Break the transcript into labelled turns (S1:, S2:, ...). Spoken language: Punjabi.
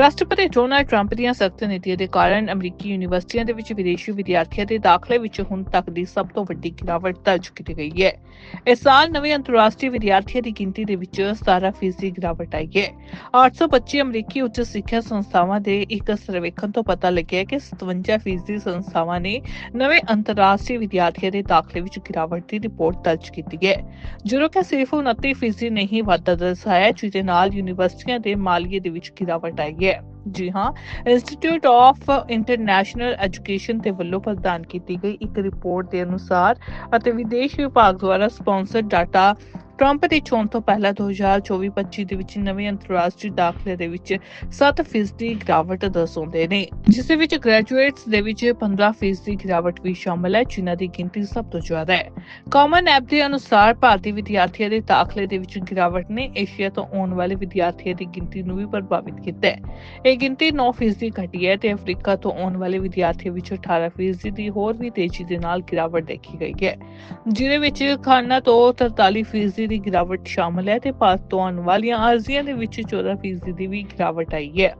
S1: ਰਾਸ਼ਟਰਪਤੀ ਡੋਨਾਲਡ ਟਰੰਪ ਦੀਆਂ ਸਖਤ ਨੀਤੀਆਂ ਦੇ ਕਾਰਨ ਅਮਰੀਕੀ ਯੂਨੀਵਰਸਿਟੀਆਂ ਦੇ ਵਿੱਚ ਵਿਦੇਸ਼ੀ ਵਿਦਿਆਰਥੀਆਂ ਦੇ ਦਾਖਲੇ ਵਿੱਚ ਹੁਣ ਤੱਕ ਦੀ ਸਭ ਤੋਂ ਵੱਡੀ ਗਿਰਾਵਟ ਦਰਜ ਕੀਤੀ ਗਈ ਹੈ। ਇਸ ਸਾਲ ਨਵੇਂ ਅੰਤਰਰਾਸ਼ਟਰੀ ਵਿਦਿਆਰਥੀਆਂ ਦੀ ਗਿਣਤੀ ਦੇ ਵਿੱਚ 17% ਗਿਰਾਵਟ ਆਈ ਹੈ। 825 ਅਮਰੀਕੀ ਉੱਚ ਸਿੱਖਿਆ ਸੰਸਥਾਵਾਂ ਦੇ ਇੱਕ ਸਰਵੇਖਣ ਤੋਂ ਪਤਾ ਲੱਗਿਆ ਕਿ 57% ਸੰਸਥਾਵਾਂ ਨੇ ਨਵੇਂ ਅੰਤਰਰਾਸ਼ਟਰੀ ਵਿਦਿਆਰਥੀਆਂ ਦੇ ਦਾਖਲੇ ਵਿੱਚ ਗਿਰਾਵਟ ਦੀ ਰਿਪੋਰਟ ਦਰਜ ਕੀਤੀ ਹੈ। ਜਦੋਂ ਕਿ ਸਿਰਫ 29% ਨਹੀਂ ਵਾਧਾ ਦਰਸਾਇਆ ਹੈ, ਜਿਹਦੇ ਨਾਲ ਯੂਨੀਵਰਸਿਟੀਆਂ ਦੇ ਮਾਲੀਏ ਦੇ ਵਿੱਚ ਗਿਰਾਵਟ ਆਈ ਹੈ। ਜੀ ਹਾਂ ਇੰਸਟੀਚਿਊਟ ਆਫ ਇੰਟਰਨੈਸ਼ਨਲ ਐਜੂਕੇਸ਼ਨ ਦੇ ਵੱਲੋਂ ਪ੍ਰਦਾਨ ਕੀਤੀ ਗਈ ਇੱਕ ਰਿਪੋਰਟ ਦੇ ਅਨੁਸਾਰ ਅਤੇ ਵਿਦੇਸ਼ ਵਿਭਾਗ ਦੁਆਰਾ ਸਪਾਂਸਰਡ ਡਾਟਾ ਟਰੰਪ ਦੀ ਚੋਣ ਤੋਂ ਪਹਿਲਾਂ 2024-25 ਦੇ ਵਿੱਚ ਨਵੇਂ ਅੰਤਰਰਾਸ਼ਟਰੀ ਦਾਖਲੇ ਦੇ ਵਿੱਚ 7% ਦੀ ਗਿਰਾਵਟ ਦਰਸਾਉਂਦੇ ਨੇ, ਜਿਸ ਵਿੱਚ ਗ੍ਰੈਜੂਏਟਸ ਦੇ ਵਿੱਚ 15% ਦੀ ਗਿਰਾਵਟ ਵੀ ਸ਼ਾਮਲ ਹੈ, ਜਿਨ੍ਹਾਂ ਦੀ ਗਿਣਤੀ ਸਭ ਤੋਂ ਜ਼ਿਆਦਾ ਹੈ। ਕਾਮਨ ਐਪ ਦੇ ਅਨੁਸਾਰ ਭਾਰਤੀ ਵਿਦਿਆਰਥੀਆਂ ਦੇ ਦਾਖਲੇ ਦੇ ਵਿੱਚ ਗਿਰਾਵਟ ਨੇ ਏਸ਼ੀਆ ਤੋਂ ਆਉਣ ਵਾਲੇ ਵਿਦਿਆਰਥੀਆਂ ਦੀ ਗਿਣਤੀ ਨੂੰ ਵੀ ਪ੍ਰਭਾਵਿਤ ਕੀਤਾ ਹੈ। ਇਹ ਗਿਣਤੀ 9% ਘਟੀ ਹੈ ਤੇ ਅਫਰੀਕਾ ਤੋਂ ਆਉਣ ਵਾਲੇ ਵਿਦਿਆਰਥੀਆਂ ਵਿੱਚ 18% ਦੀ ਹੋਰ ਵੀ ਤੇਜ਼ੀ ਦੇ ਨਾਲ ਗਿਰਾਵਟ ਦੇਖੀ ਗਈ ਹੈ, ਜਿਹਦੇ ਵਿੱਚ ਖਾਨਾ ਤੋਂ 43% ਦੀ ਗਿਰਾਵਟ ਸ਼ਾਮਲ ਹੈ ਤੇ ਭਾਰਤ ਤੋਂ ਆਉਣ ਵਾਲੀਆਂ ਅਰਜ਼ੀਆਂ ਦੇ ਵਿੱਚ 14% ਦੀ ਵੀ ਗਿਰਾਵਟ ਆਈ ਹੈ।